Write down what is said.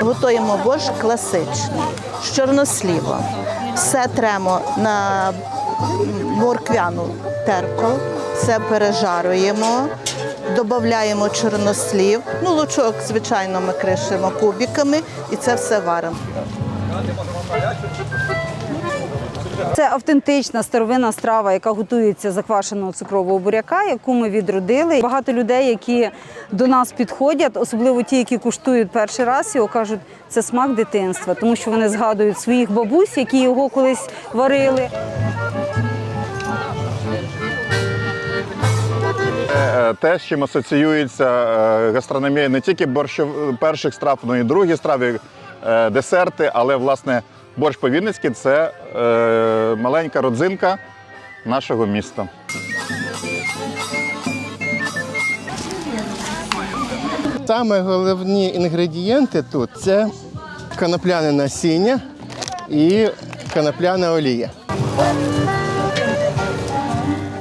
Готуємо борщ класичний, з чорносліва. Все тремо на морквяну терку, все пережарюємо, додаємо чорнослів, ну лучок, звичайно, ми кришимо кубиками і це все варимо. Це автентична старовинна страва, яка готується заквашеного цукрового буряка, яку ми відродили. Багато людей, які до нас підходять, особливо ті, які куштують перший раз, його кажуть, це смак дитинства, тому що вони згадують своїх бабусь, які його колись варили. Е, Те, з чим асоціюється е, гастрономія не тільки борщов перших страв, але й другі страви, е, десерти, але власне борщ по-вінницьки це е, маленька родзинка нашого міста. Саме головні інгредієнти тут це конопляне насіння і конопляна олія.